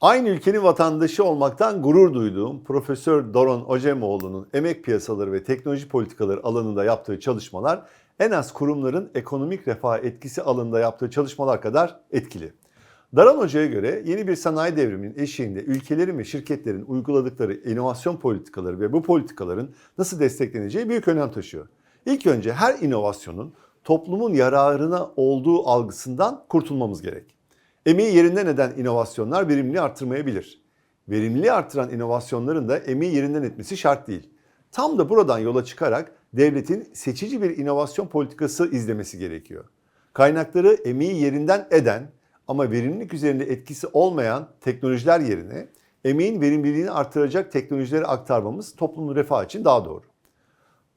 Aynı ülkenin vatandaşı olmaktan gurur duyduğum Profesör Doron Ocemoğlu'nun emek piyasaları ve teknoloji politikaları alanında yaptığı çalışmalar en az kurumların ekonomik refah etkisi alanında yaptığı çalışmalar kadar etkili. Daran Hoca'ya göre yeni bir sanayi devriminin eşiğinde ülkelerin ve şirketlerin uyguladıkları inovasyon politikaları ve bu politikaların nasıl destekleneceği büyük önem taşıyor. İlk önce her inovasyonun toplumun yararına olduğu algısından kurtulmamız gerek. Emeği yerinden eden inovasyonlar verimliliği artırmayabilir. Verimliliği artıran inovasyonların da emeği yerinden etmesi şart değil. Tam da buradan yola çıkarak devletin seçici bir inovasyon politikası izlemesi gerekiyor. Kaynakları emeği yerinden eden ama verimlilik üzerinde etkisi olmayan teknolojiler yerine emeğin verimliliğini artıracak teknolojileri aktarmamız toplumun refahı için daha doğru.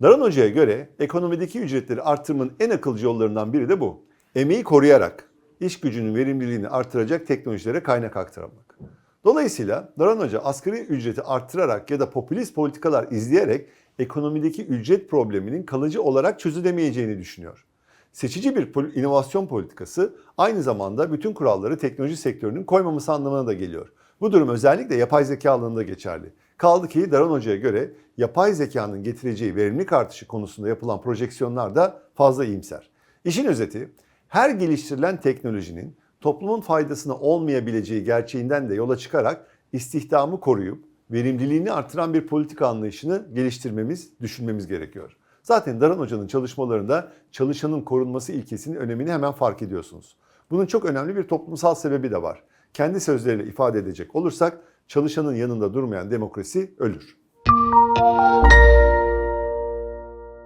Daran Hoca'ya göre ekonomideki ücretleri artırmanın en akılcı yollarından biri de bu. Emeği koruyarak iş gücünün verimliliğini artıracak teknolojilere kaynak aktarmak. Dolayısıyla Daran Hoca asgari ücreti arttırarak ya da popülist politikalar izleyerek ekonomideki ücret probleminin kalıcı olarak çözülemeyeceğini düşünüyor. Seçici bir inovasyon politikası aynı zamanda bütün kuralları teknoloji sektörünün koymaması anlamına da geliyor. Bu durum özellikle yapay zeka alanında geçerli. Kaldı ki Daran Hoca'ya göre yapay zekanın getireceği verimlilik artışı konusunda yapılan projeksiyonlar da fazla iyimser. İşin özeti her geliştirilen teknolojinin toplumun faydasına olmayabileceği gerçeğinden de yola çıkarak istihdamı koruyup verimliliğini artıran bir politika anlayışını geliştirmemiz, düşünmemiz gerekiyor. Zaten Daran Hoca'nın çalışmalarında çalışanın korunması ilkesinin önemini hemen fark ediyorsunuz. Bunun çok önemli bir toplumsal sebebi de var. Kendi sözleriyle ifade edecek olursak çalışanın yanında durmayan demokrasi ölür.